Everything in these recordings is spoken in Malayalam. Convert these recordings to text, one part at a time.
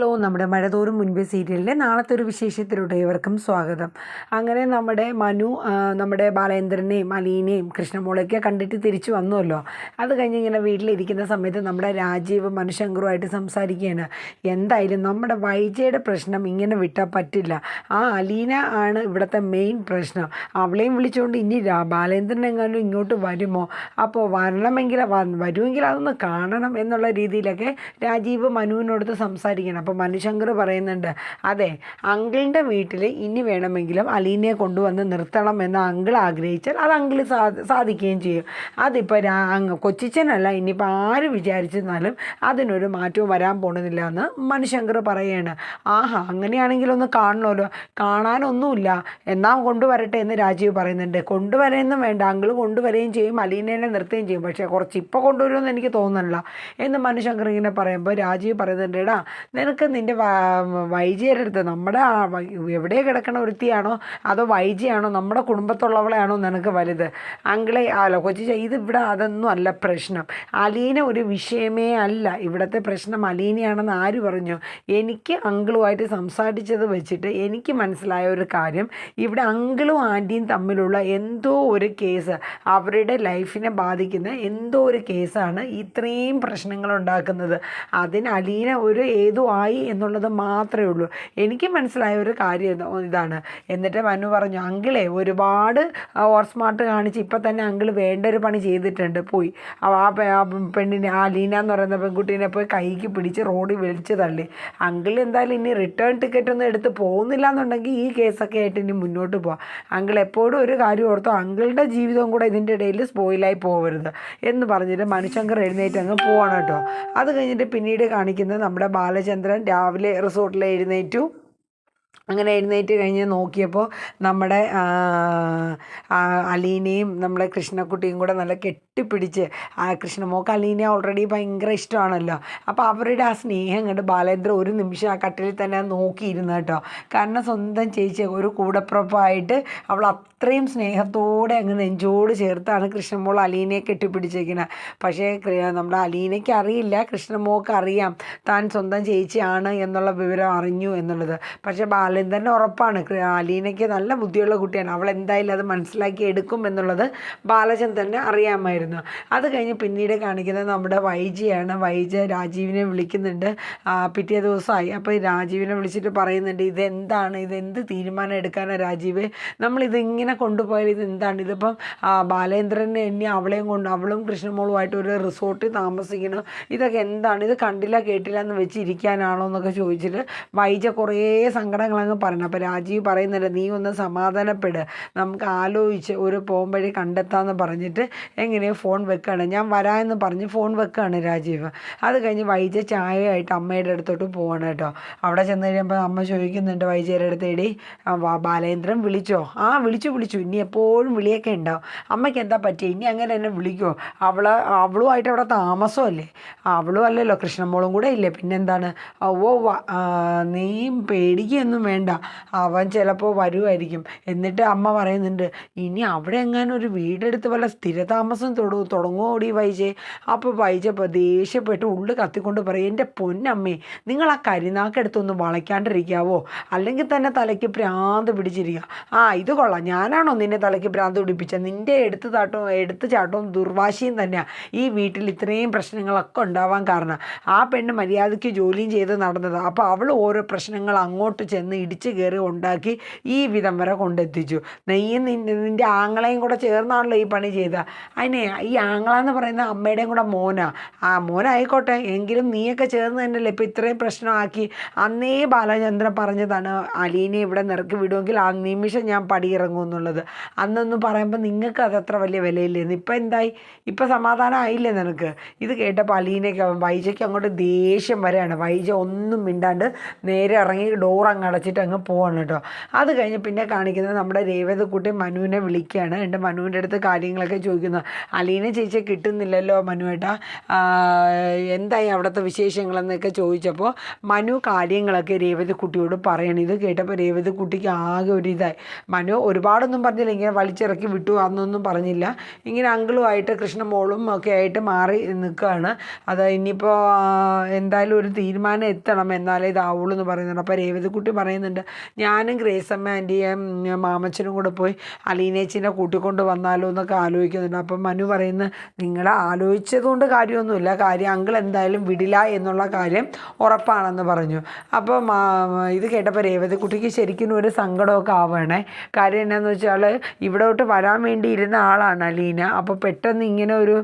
ഹലോ നമ്മുടെ മഴതോറും മുൻപേ സീരിയലിന്റെ നാളത്തെ ഒരു വിശേഷത്തിലൂടെ ഇവർക്കും സ്വാഗതം. അങ്ങനെ നമ്മുടെ മനു നമ്മുടെ ബാലേന്ദ്രനെയും അലീനെയും കൃഷ്ണമോളൊക്കെ കണ്ടിട്ട് തിരിച്ചു വന്നുവല്ലോ അത് കഴിഞ്ഞ് ഇങ്ങനെ വീട്ടിലിരിക്കുന്ന സമയത്ത് നമ്മുടെ രാജീവ് മനുശങ്കറുമായിട്ട് സംസാരിക്കുകയാണ്. എന്തായാലും നമ്മുടെ വൈജയുടെ പ്രശ്നം ഇങ്ങനെ വിട്ടാൽ പറ്റില്ല. ആ അലീന ആണ് ഇവിടുത്തെ മെയിൻ പ്രശ്നം. അവളെയും വിളിച്ചുകൊണ്ട് ഇനി ബാലേന്ദ്രൻ എങ്ങാനും ഇങ്ങോട്ട് വരുമോ? അപ്പോൾ വരണമെങ്കിൽ വരുമെങ്കിൽ അതൊന്ന് കാണണം എന്നുള്ള രീതിയിലൊക്കെ രാജീവ് മനുവിനോടത്ത് സംസാരിക്കണം. അപ്പോൾ മനുശങ്കർ പറയുന്നുണ്ട് അതെ അങ്കിളിന്റെ വീട്ടിൽ ഇനി വേണമെങ്കിലും അലീനയെ കൊണ്ടുവന്ന് നിർത്തണം എന്ന് അങ്കിൾ ആഗ്രഹിച്ചാൽ അത് അങ്കിൾ സാധിക്കുകയും ചെയ്യും. അതിപ്പോൾ രാ കൊച്ചിച്ചനല്ല ഇനിയിപ്പോൾ ആര് വിചാരിച്ചെന്നാലും അതിനൊരു മാറ്റവും വരാൻ പോകുന്നില്ല എന്ന് മനുശങ്കർ പറയുകയാണ്. ആഹാ അങ്ങനെയാണെങ്കിൽ ഒന്ന് കാണണമല്ലോ. കാണാനൊന്നുമില്ല. എന്നാ കൊണ്ടുവരട്ടെ എന്ന് രാജീവ് പറയുന്നുണ്ട്. കൊണ്ടുവരെയൊന്നും വേണ്ട. അങ്കിൾ കൊണ്ടുവരികയും ചെയ്യും അലീനേനെ നിർത്തുകയും ചെയ്യും. പക്ഷേ കുറച്ച് ഇപ്പോൾ കൊണ്ടുവരുമെന്ന് എനിക്ക് തോന്നുന്നില്ല എന്ന് മനുശങ്കർ ഇങ്ങനെ പറയുമ്പോൾ രാജീവ് പറയുന്നുണ്ട് എടാ നിനക്ക് നിന്റെ വൈജിയുടെ അടുത്ത് നമ്മുടെ എവിടെ കിടക്കണ ഒരുത്തിയാണോ അതോ വൈജിയാണോ നമ്മുടെ കുടുംബത്തുള്ളവളെയാണോ നിനക്ക് വലുത്? അങ്കിളെ ആലോ കൊച്ചി ഇത് ഇവിടെ അതൊന്നും അല്ല പ്രശ്നം. അലീന ഒരു വിഷയമേ അല്ല. ഇവിടുത്തെ പ്രശ്നം അലീനയാണെന്ന് ആര് പറഞ്ഞു? എനിക്ക് അങ്കിളുമായിട്ട് സംസാരിച്ചത് വെച്ചിട്ട് എനിക്ക് മനസ്സിലായ ഒരു കാര്യം. ഇവിടെ അങ്കിളും ആന്റിയും തമ്മിലുള്ള എന്തോ ഒരു കേസ് അവരുടെ ലൈഫിനെ ബാധിക്കുന്ന എന്തോ ഒരു കേസാണ് ഇത്രയും പ്രശ്നങ്ങൾ ഉണ്ടാക്കുന്നത്. അതിന് അലീന ഒരു ഏതോ ആയി എന്നുള്ളത് മാത്രമേ ഉള്ളൂ. എനിക്ക് മനസ്സിലായ ഒരു കാര്യം ഇതാണ്. എന്നിട്ട് മനു പറഞ്ഞു അങ്കിളെ ഒരുപാട് ഓർസ്മാർട്ട് കാണിച്ച് ഇപ്പം തന്നെ അങ്കിൾ വേണ്ട ഒരു പണി ചെയ്തിട്ടുണ്ട്. പോയി. ആ പെണ്ണിനെ ആ ലീന എന്ന് പറയുന്ന പെൺകുട്ടീനെ പോയി കൈക്ക് പിടിച്ച് റോഡിൽ വിളിച്ച് തള്ളി. അങ്കിൾ എന്തായാലും ഇനി റിട്ടേൺ ടിക്കറ്റ് ഒന്നും എടുത്ത് പോകുന്നില്ല എന്നുണ്ടെങ്കിൽ ഈ കേസൊക്കെ ആയിട്ട് ഇനി മുന്നോട്ട് പോവാം. അങ്കിൾ എപ്പോഴും ഒരു കാര്യം ഓർത്തോ അങ്കിളുടെ ജീവിതം കൂടെ ഇതിന്റെ ഇടയിൽ സ്പോയിലായി പോകരുത് എന്ന് പറഞ്ഞിട്ട് മനുശങ്കർ എഴുന്നേറ്റ് അങ്ങ് പോവാണ് കേട്ടോ. അത് കഴിഞ്ഞിട്ട് പിന്നീട് കാണിക്കുന്നത് നമ്മുടെ ബാലചന്ദ്രൻ രാവിലെ റിസോർട്ടിൽ എഴുന്നേറ്റു. അങ്ങനെ എഴുന്നേറ്റ് കഴിഞ്ഞ് നോക്കിയപ്പോൾ നമ്മുടെ അലീനയും നമ്മുടെ കൃഷ്ണക്കുട്ടിയും കൂടെ നല്ല കെട്ടിപ്പിടിച്ച്. ആ കൃഷ്ണമോക്ക് അലീനെ ഓൾറെഡി ഭയങ്കര ഇഷ്ടമാണല്ലോ. അപ്പോൾ അവരുടെ ആ സ്നേഹം കണ്ട് ബാലേന്ദ്ര ഒരു നിമിഷം ആ കട്ടിലിൽ തന്നെ നോക്കിയിരുന്നു കേട്ടോ. കാരണം സ്വന്തം ചേച്ചി ഒരു കൂടപ്പുറപ്പായിട്ട് അവൾ അത്രയും സ്നേഹത്തോടെ അങ്ങ് നെഞ്ചോട് ചേർത്താണ് കൃഷ്ണമോൾ അലീനയെ കെട്ടിപ്പിടിച്ചേക്കുന്നത് പക്ഷേ നമ്മുടെ അലീനയ്ക്ക് അറിയില്ല കൃഷ്ണമോക്ക് അറിയാം താൻ സ്വന്തം ചേച്ചിയാണ് എന്നുള്ള വിവരം അറിഞ്ഞു എന്നുള്ളത്. പക്ഷേ ബാലേന്ദ്രന് ഉറപ്പാണ് അലീനയ്ക്ക് നല്ല ബുദ്ധിയുള്ള കുട്ടിയാണ്. അവൾ എന്തായാലും അത് മനസ്സിലാക്കി എടുക്കും എന്നുള്ളത് ബാലചന്ദ്രന് അറിയാമായിരുന്നു. അത് കഴിഞ്ഞ് പിന്നീട് കാണിക്കുന്നത് നമ്മുടെ വൈജിയാണ്. വൈജ രാജീവിനെ വിളിക്കുന്നുണ്ട്. പിറ്റേ ദിവസമായി. അപ്പോൾ രാജീവിനെ വിളിച്ചിട്ട് പറയുന്നുണ്ട് ഇതെന്താണ്? ഇതെന്ത് തീരുമാനം എടുക്കാനാണ് രാജീവ്? നമ്മളിതിങ്ങനെ കൊണ്ടുപോയാൽ ഇത് എന്താണ്? ഇതിപ്പം ബാലേന്ദ്രനെ എന്നെ അവളെയും കൊണ്ട് അവളും കൃഷ്ണമോളുമായിട്ട് ഒരു റിസോർട്ടിൽ താമസിക്കണം ഇതൊക്കെ എന്താണ്? ഇത് കണ്ടില്ല കേട്ടില്ല എന്ന് വെച്ചിരിക്കാനാണോ എന്നൊക്കെ ചോദിച്ചിട്ട് വൈജ കുറേ സങ്കടങ്ങളങ്ങ് പറഞ്ഞു. അപ്പോൾ രാജീവ് പറയുന്നുണ്ട് നീ ഒന്ന് സമാധാനപ്പെട്. നമുക്ക് ആലോചിച്ച് ഒരു പോകുമ്പോഴേ കണ്ടെത്താമെന്ന് പറഞ്ഞിട്ട് എങ്ങനെയോ ഫോൺ വെക്കുകയാണ് ഞാൻ വരാമെന്ന് പറഞ്ഞ് ഫോൺ വെക്കുകയാണ് രാജീവ്. അത് കഴിഞ്ഞ് വൈജ ചായയായിട്ട് അമ്മയുടെ അടുത്തോട്ട് പോവാണ് കേട്ടോ. അവിടെ ചെന്ന് കഴിയുമ്പോൾ അമ്മ ചോദിക്കുന്നുണ്ട് വൈജയുടെ അടുത്ത് എടി ബാലേന്ദ്രൻ വിളിച്ചോ? ആ വിളിച്ചു വിളിച്ചു. ഇനി എപ്പോഴും വിളിയൊക്കെ ഉണ്ടാവും. അമ്മയ്ക്ക് എന്താ പറ്റിയ? ഇനി അങ്ങനെ എന്നെ വിളിക്കുമോ അവൾ അവളുമായിട്ട് അവിടെ താമസമല്ലേ? അവളും അല്ലല്ലോ കൃഷ്ണമോളും കൂടെ ഇല്ലേ? പിന്നെന്താണ്? ഓ നീ പേടിക്കുകയൊന്നും വേണ്ട. അവൻ ചിലപ്പോൾ വരുമായിരിക്കും എന്നിട്ട് അമ്മ പറയുന്നുണ്ട് ഇനി അവിടെ എങ്ങാനും ഒരു വീടെടുത്ത് വല്ല സ്ഥിരതാമസം തൊടു തുടങ്ങോടി വൈജെ? അപ്പോൾ വൈജ ഇപ്പോൾ ദേഷ്യപ്പെട്ട് ഉള്ളു കത്തിക്കൊണ്ട് പറയും എന്റെ പൊന്നമ്മേ നിങ്ങൾ ആ കരിനാക്കെടുത്തൊന്ന് വളയ്ക്കാണ്ടിരിക്കാവോ? അല്ലെങ്കിൽ തന്നെ തലയ്ക്ക് ഭ്രാന്ത് പിടിച്ചിരിക്കുക ആ ഇത് കൊള്ളാം. ഞാനാണോ നിന്നെ തലയ്ക്ക് ഭ്രാന്ത് പിടിപ്പിച്ചത് നിന്റെ എടുത്ത് താട്ടവും എടുത്ത് ചാട്ടവും ദുർവാശിയും തന്നെയാണ് ഈ വീട്ടിൽ ഇത്രയും പ്രശ്നങ്ങളൊക്കെ ഉണ്ടാവാൻ കാരണം. ആ പെണ്ണ് മര്യാദയ്ക്ക് ജോലിയും ചെയ്ത് നടന്നത്. അപ്പോൾ അവൾ ഓരോ പ്രശ്നങ്ങൾ അങ്ങോട്ട് ചെന്ന് ഇടിച്ച് കയറി ഉണ്ടാക്കി ഈ വിധം വരെ കൊണ്ടെത്തിച്ചു. നെയ്യും നിന്റെ ആങ്ങളെയും കൂടെ ചേർന്നാണല്ലോ ഈ പണി ചെയ്ത. അതിനെ ഈ ആങ്ങള എന്ന് പറയുന്ന അമ്മയുടെയും കൂടെ മോനാ. ആ മോനായിക്കോട്ടെ എങ്കിലും നീയൊക്കെ ചേർന്ന് തന്നെയല്ലേ ഇപ്പം ഇത്രയും പ്രശ്നമാക്കി. അന്നേ ബാലചന്ദ്രൻ പറഞ്ഞതാണ് അലീനെ ഇവിടെ നിറക്കി വിടുമെങ്കിൽ ആ നിമിഷം ഞാൻ പടിയിറങ്ങും എന്നുള്ളത്. അന്നൊന്നും പറയുമ്പോൾ നിങ്ങൾക്ക് അത് അത്ര വലിയ വിലയില്ലായിരുന്നു ഇപ്പം എന്തായി? ഇപ്പം സമാധാനം ആയില്ലേ നിനക്ക്? ഇത് കേട്ടപ്പോൾ അലീനയ്ക്ക് വൈജയ്ക്ക് അങ്ങോട്ട് ദേഷ്യം വരെയാണ് വൈജ ഒന്നും മിണ്ടാണ്ട് നേരെ ഇറങ്ങി ഡോർ അങ്ങ് അടച്ചിട്ട് അങ്ങ് പോവാണ് കേട്ടോ. അത് കഴിഞ്ഞ് പിന്നെ കാണിക്കുന്നത് നമ്മുടെ രേവതക്കുട്ടി മനുവിനെ വിളിക്കുകയാണ്. എന്റെ മനുവിന്റെ അടുത്ത് കാര്യങ്ങളൊക്കെ ചോദിക്കുന്നു. അലീന ചേച്ചിയെ കിട്ടുന്നില്ലല്ലോ മനുവേട്ടാ എന്തായി അവിടുത്തെ വിശേഷങ്ങളെന്നൊക്കെ ചോദിച്ചപ്പോൾ മനു കാര്യങ്ങളൊക്കെ രേവതി കുട്ടിയോട് പറയണം. ഇത് കേട്ടപ്പോൾ രേവതി കുട്ടിക്ക് ആകെ ഒരു ഇതായി. മനു ഒരുപാടൊന്നും പറഞ്ഞില്ല. ഇങ്ങനെ വലിച്ചിറക്കി വിട്ടു അന്നൊന്നും പറഞ്ഞില്ല. ഇങ്ങനെ അങ്കിളുമായിട്ട് കൃഷ്ണമോളും ഒക്കെ ആയിട്ട് മാറി നിൽക്കുകയാണ്. അത് ഇനിയിപ്പോൾ എന്തായാലും ഒരു തീരുമാനം എത്തണം. എന്നാലേ ഇതാവുള്ളൂ എന്ന് പറയുന്നുണ്ട്. അപ്പോൾ രേവതിക്കുട്ടി പറയുന്നുണ്ട് ഞാനും ഗ്രേസമ്മ ആന്റിയും മാമച്ചനും കൂടെ പോയി അലീനേച്ചിനെ കൂട്ടിക്കൊണ്ട് വന്നാലോ എന്നൊക്കെ ആലോചിക്കുന്നുണ്ട്. അപ്പം മനു പറയുന്നത് നിങ്ങൾ ആലോചിച്ചതുകൊണ്ട് കാര്യമൊന്നുമില്ല. കാര്യം അങ്കിൾ എന്തായാലും വിടില്ല എന്നുള്ള കാര്യം ഉറപ്പാണെന്ന് പറഞ്ഞു. അപ്പോൾ ഇത് കേട്ടപ്പോൾ രേവതിക്കുട്ടിക്ക് ശരിക്കും ഒരു സങ്കടമൊക്കെ ആവണേ കാര്യം എന്നാന്ന് വെച്ചാൽ ഇവിടോട്ട് വരാൻ വേണ്ടി ഇരുന്ന ആളാണ് അലീന. അപ്പോൾ പെട്ടെന്ന് ഇങ്ങനെ ഒരു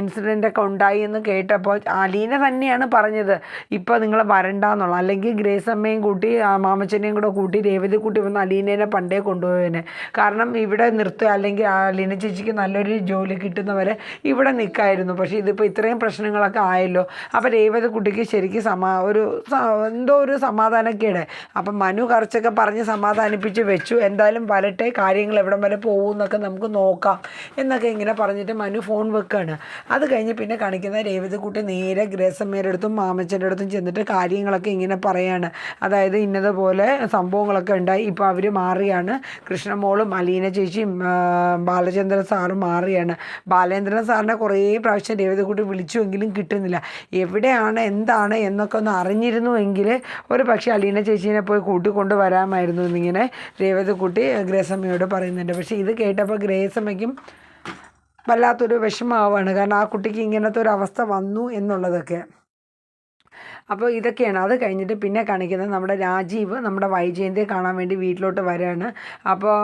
ഇൻസിഡന്റ് ഒക്കെ ഉണ്ടായി എന്ന് കേട്ടപ്പോൾ അലീന തന്നെയാണ് പറഞ്ഞത്. ഇപ്പോൾ നിങ്ങൾ വരണ്ട എന്നുള്ള അല്ലെങ്കിൽ ഗ്രേസമ്മയും കൂട്ടി മാമച്ചനെയും കൂടെ കൂട്ടി രേവതി കൂട്ടി വന്ന് അലീനേനെ പണ്ടേ കൊണ്ടുപോയതിനെ കാരണം ഇവിടെ നിർത്തുക. അല്ലെങ്കിൽ അലീന ചേച്ചിക്ക് നല്ലൊരു ജോലി കിട്ടുന്നവരെ ഇവിടെ നിൽക്കായിരുന്നു. പക്ഷേ ഇതിപ്പോൾ ഇത്രയും പ്രശ്നങ്ങളൊക്കെ ആയല്ലോ. അപ്പോൾ രേവതി കുട്ടിക്ക് ശരിക്കും സമാ ഒരു എന്തോ ഒരു സമാധാനക്കേട്. അപ്പം മനു കുറച്ചൊക്കെ പറഞ്ഞ് സമാധാനിപ്പിച്ച് വെച്ചു. എന്തായാലും വരട്ടെ കാര്യങ്ങൾ എവിടം വരെ പോകും എന്നൊക്കെ നമുക്ക് നോക്കാം എന്നൊക്കെ ഇങ്ങനെ പറഞ്ഞിട്ട് മനു ഫോൺ വെക്കുകയാണ് അത് കഴിഞ്ഞ് പിന്നെ കാണിക്കുന്ന രേവതിക്കുട്ടി നേരെ ഗ്രേസമ്മയുടെ അടുത്തും മാമച്ചന്റെ അടുത്തും ചെന്നിട്ട് കാര്യങ്ങളൊക്കെ ഇങ്ങനെ പറയാണ്. അതായത് ഇന്നതുപോലെ സംഭവങ്ങളൊക്കെ ഉണ്ടായി. ഇപ്പോൾ അവർ മാറിയാണ്. കൃഷ്ണമോളും അലീന ചേച്ചിയും ബാലചന്ദ്രൻ സാറും മാറിയാണ്. ബാലേന്ദ്രൻ സാറിനെ കുറേ പ്രാവശ്യം രേവതിക്കുട്ടി വിളിച്ചുവെങ്കിലും കിട്ടുന്നില്ല. എവിടെയാണ് എന്താണ് എന്നൊക്കെ ഒന്ന് അറിഞ്ഞിരുന്നുവെങ്കിൽ ഒരു പക്ഷേ അലീന ചേച്ചീനെ പോയി കൂട്ടിക്കൊണ്ട് വരാമായിരുന്നു എന്നിങ്ങനെ രേവതിക്കുട്ടി ഗ്രേസമ്മയോട് പറയുന്നുണ്ട്. പക്ഷേ ഇത് കേട്ടപ്പോൾ ഗ്രേസമ്മയ്ക്കും വല്ലാത്തൊരു വിഷമമാവാണ് കാരണം ആ കുട്ടിക്ക് ഇങ്ങനത്തെ ഒരു അവസ്ഥ വന്നു എന്നുള്ളതൊക്കെ. അപ്പോൾ ഇതൊക്കെയാണ്. അത് കഴിഞ്ഞിട്ട് പിന്നെ കാണിക്കുന്നത് നമ്മുടെ രാജീവ് നമ്മുടെ വൈജയന്തിയെ കാണാൻ വേണ്ടി വീട്ടിലോട്ട് വരികയാണ് അപ്പോൾ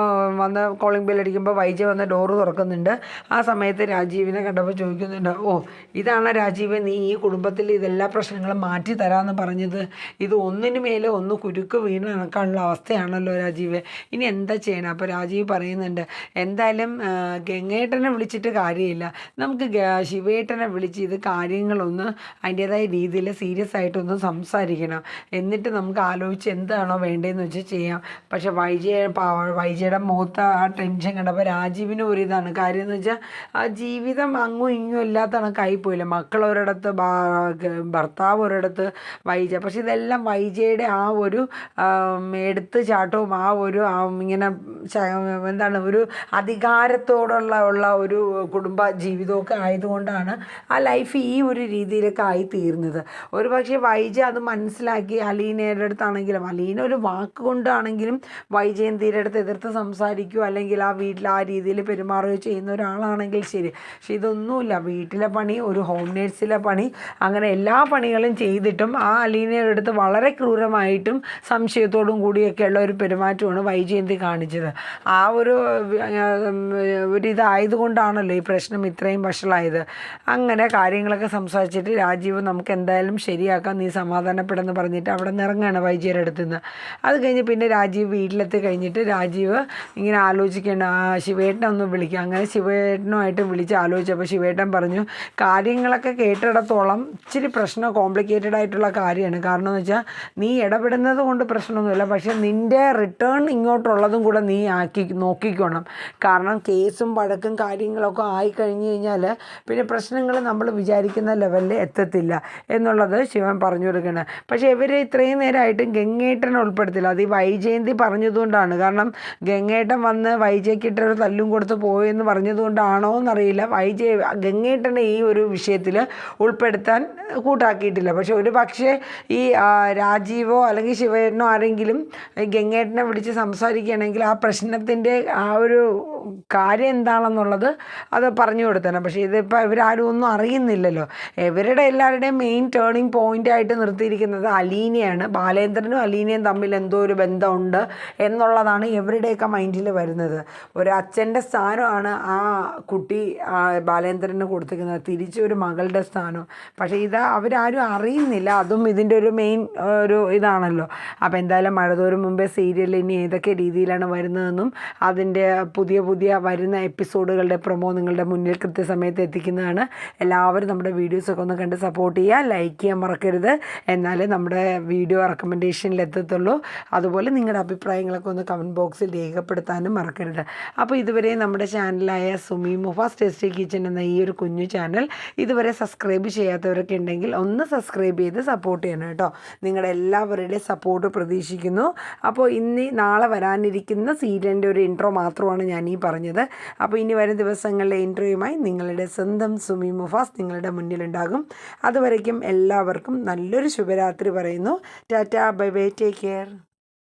വന്ന് കോളിംഗ് ബെൽ അടിക്കുമ്പോൾ വൈജയ് വന്ന് ഡോറ് തുറക്കുന്നുണ്ട്. ആ സമയത്ത് രാജീവിനെ കണ്ടപ്പോൾ ചോദിക്കുന്നുണ്ട് ഓ ഇതാണ് രാജീവ്? നീ ഈ കുടുംബത്തിൽ ഇതെല്ലാ പ്രശ്നങ്ങളും മാറ്റി തരാമെന്ന് പറഞ്ഞത്. ഇത് ഒന്നിനു മേലെ ഒന്ന് കുരുക്ക് വീണ് നടക്കാനുള്ള അവസ്ഥയാണല്ലോ രാജീവ്. ഇനി എന്താ ചെയ്യണം? അപ്പോൾ രാജീവ് പറയുന്നുണ്ട് എന്തായാലും ഗംഗേട്ടനെ വിളിച്ചിട്ട് കാര്യമില്ല. നമുക്ക് ശിവേട്ടനെ വിളിച്ച് ഇത് കാര്യങ്ങളൊന്ന് അതിന്റേതായ രീതിയിൽ സീരിയസ് ആയിട്ടൊന്ന് സംസാരിക്കണം. എന്നിട്ട് നമുക്ക് ആലോചിച്ച് എന്താണോ വേണ്ടതെന്ന് വെച്ചാൽ ചെയ്യാം. പക്ഷെ വൈജയ വൈജയുടെ മുഖത്ത് ആ ടെൻഷൻ കണ്ടപ്പോൾ രാജീവിന് ഒരു ഇതാണ്. കാര്യം എന്ന് വെച്ചാൽ ആ ജീവിതം അങ്ങും ഇങ്ങും ഇല്ലാത്ത കണക്കായി പോയില്ല. മക്കൾ ഭർത്താവ് ഒരിടത്ത് വൈജ. പക്ഷെ ഇതെല്ലാം വൈജയുടെ ആ ഒരു എടുത്ത് ചാട്ടവും ആ ഒരു ഇങ്ങനെ എന്താണ് ഒരു അധികാരത്തോടുള്ള ഉള്ള ഒരു കുടുംബ ജീവിതമൊക്കെ ആയതുകൊണ്ടാണ് ആ ലൈഫ് ഈ ഒരു രീതിയിലൊക്കെ ആയി തീർന്നത് ഒരു പക്ഷേ വൈജ അത് മനസ്സിലാക്കി അലീനയുടെ അടുത്താണെങ്കിലും അലീന ഒരു വാക്ക് കൊണ്ടാണെങ്കിലും വൈജയന്തിയുടെ അടുത്ത് എതിർത്ത് സംസാരിക്കുകയോ അല്ലെങ്കിൽ ആ വീട്ടിൽ ആ രീതിയിൽ പെരുമാറുകയോ ചെയ്യുന്ന ഒരാളാണെങ്കിൽ ശരി. പക്ഷെ ഇതൊന്നുമില്ല. വീട്ടിലെ പണി ഒരു ഹോം നേഴ്സിലെ പണി അങ്ങനെ എല്ലാ പണികളും ചെയ്തിട്ടും ആ അലീനയുടെ അടുത്ത് വളരെ ക്രൂരമായിട്ടും സംശയത്തോടും കൂടിയൊക്കെയുള്ള ഒരു പെരുമാറ്റമാണ് വൈജയന്തി കാണിച്ചത്. ആ ഒരു ഒരിതായതുകൊണ്ടാണല്ലോ ഈ പ്രശ്നം ഇത്രയും വഷളായത്. അങ്ങനെ കാര്യങ്ങളൊക്കെ സംസാരിച്ചിട്ട് രാജീവ് നമുക്ക് എന്തായാലും ശരിയാക്കാം നീ സമാധാനപ്പെടുന്നു പറഞ്ഞിട്ട് അവിടെ നിന്ന് ഇറങ്ങുകയാണ് വൈജിയുടെ അടുത്ത് നിന്ന്. അത് കഴിഞ്ഞ് പിന്നെ രാജീവ് വീട്ടിലെത്തി കഴിഞ്ഞിട്ട് രാജീവ് ഇങ്ങനെ ആലോചിക്കേണ്ട ആ ശിവേട്ടനെ ഒന്ന് വിളിക്കുക അങ്ങനെ ശിവേട്ടനുമായിട്ട് വിളിച്ച് ആലോചിച്ചപ്പോൾ ശിവേട്ടൻ പറഞ്ഞു കാര്യങ്ങളൊക്കെ കേട്ടിടത്തോളം ഇച്ചിരി പ്രശ്നം കോംപ്ലിക്കേറ്റഡ് ആയിട്ടുള്ള കാര്യമാണ്. കാരണം എന്ന് വെച്ചാൽ നീ ഇടപെടുന്നത് കൊണ്ട് പ്രശ്നമൊന്നുമില്ല. പക്ഷേ നിന്റെ റിട്ടേൺ ഇങ്ങോട്ടുള്ളതും കൂടെ നീ ആക്കി നോക്കിക്കോണം. കാരണം കേസും വഴക്കും കാര്യങ്ങളൊക്കെ ആയി കഴിഞ്ഞ് കഴിഞ്ഞാൽ പിന്നെ പ്രശ്നങ്ങൾ നമ്മൾ വിചാരിക്കുന്ന ലെവലിൽ എത്തത്തില്ല. എന്നുള്ളത് ശിവൻ പറഞ്ഞു കൊടുക്കുന്നത് പക്ഷേ ഇവർ ഇത്രയും നേരമായിട്ടും ഗംഗേട്ടനെ ഉൾപ്പെടുത്തില്ല. അത് ഈ വൈജയന്തി പറഞ്ഞതുകൊണ്ടാണ്. കാരണം ഗംഗേട്ടൻ വന്ന് വൈജയ്ക്കിട്ടൊരു തല്ലും കൊടുത്ത് പോയെന്ന് പറഞ്ഞതുകൊണ്ടാണോ എന്നറിയില്ല. വൈജയ് ഗംഗേട്ടനെ ഈ ഒരു വിഷയത്തിൽ ഉൾപ്പെടുത്താൻ കൂട്ടാക്കിയിട്ടില്ല. പക്ഷെ ഒരു പക്ഷേ ഈ രാജീവോ അല്ലെങ്കിൽ ശിവേട്ടനോ ആരെങ്കിലും ഗംഗേട്ടനെ വിളിച്ച് സംസാരിക്കുകയാണെങ്കിൽ ആ പ്രശ്നത്തിന്റെ ആ ഒരു കാര്യം എന്താണെന്നുള്ളത് അത് പറഞ്ഞു കൊടുത്തേനെ പക്ഷേ ഇതിപ്പോൾ ഇവരാരും ഒന്നും അറിയുന്നില്ലല്ലോ. ഇവരുടെ എല്ലാവരുടെയും മെയിൻ ടേണിംഗ് പോയിന്റ് ആയിട്ട് നിർത്തിയിരിക്കുന്നത് അലീനയാണ്. ബാലേന്ദ്രനും അലീനയും തമ്മിൽ എന്തോ ഒരു ബന്ധമുണ്ട് എന്നുള്ളതാണ് എവരുടെയൊക്കെ മൈൻഡിൽ വരുന്നത്. ഒരു അച്ഛന്റെ സ്ഥാനമാണ് ആ കുട്ടി ബാലേന്ദ്രന് കൊടുത്തിരിക്കുന്നത്. തിരിച്ച് ഒരു മകളുടെ സ്ഥാനം. പക്ഷേ ഇത് അവരാരും അറിയുന്നില്ല. അതും ഇതിന്റെ ഒരു മെയിൻ ഒരു ഇതാണല്ലോ. അപ്പോൾ എന്തായാലും മഴതോറും മുമ്പേ സീരിയൽ ഇനി ഏതൊക്കെ രീതിയിലാണ് വരുന്നതെന്നും അതിന്റെ പുതിയ പുതിയ വരുന്ന എപ്പിസോഡുകളുടെ പ്രൊമോ നിങ്ങളുടെ മുന്നിൽ കൃത്യസമയത്ത് എത്തിക്കുന്നതാണ്. എല്ലാവരും നമ്മുടെ വീഡിയോസൊക്കെ ഒന്ന് കണ്ട് സപ്പോർട്ട് ചെയ്യുക. ലൈക്ക് ചെയ്യാൻ മറക്കരുത്. മറക്കരുത് എന്നാലേ നമ്മുടെ വീഡിയോ റെക്കമെൻഡേഷനിൽ എത്തത്തുള്ളൂ. അതുപോലെ നിങ്ങളുടെ അഭിപ്രായങ്ങളൊക്കെ ഒന്ന് കമന്റ് ബോക്സിൽ രേഖപ്പെടുത്താനും മറക്കരുത്. അപ്പോൾ ഇതുവരെ നമ്മുടെ ചാനലായ സുമി മുഫാസ് ടേസ്റ്റി കിച്ചൻ എന്ന ഈ ഒരു കുഞ്ഞു ചാനൽ ഇതുവരെ സബ്സ്ക്രൈബ് ചെയ്യാത്തവരൊക്കെ ഉണ്ടെങ്കിൽ ഒന്ന് സബ്സ്ക്രൈബ് ചെയ്ത് സപ്പോർട്ട് ചെയ്യണം കേട്ടോ. നിങ്ങളുടെ എല്ലാവരുടെയും സപ്പോർട്ട് പ്രതീക്ഷിക്കുന്നു. അപ്പോൾ ഇന്ന് നാളെ വരാനിരിക്കുന്ന സീരിയലിന്റെ ഒരു ഇൻട്രോ മാത്രമാണ് ഞാൻ ഈ പറഞ്ഞത്. അപ്പോൾ ഇനി വരും ദിവസങ്ങളിലെ ഇൻട്രോയുമായി നിങ്ങളുടെ സ്വന്തം സുമി മുഫാസ് നിങ്ങളുടെ മുന്നിലുണ്ടാകും. അതുവരയ്ക്കും എല്ലാവർക്കും നല്ലൊരു ശുഭരാത്രി പറയുന്നു. Tata bye bye take care.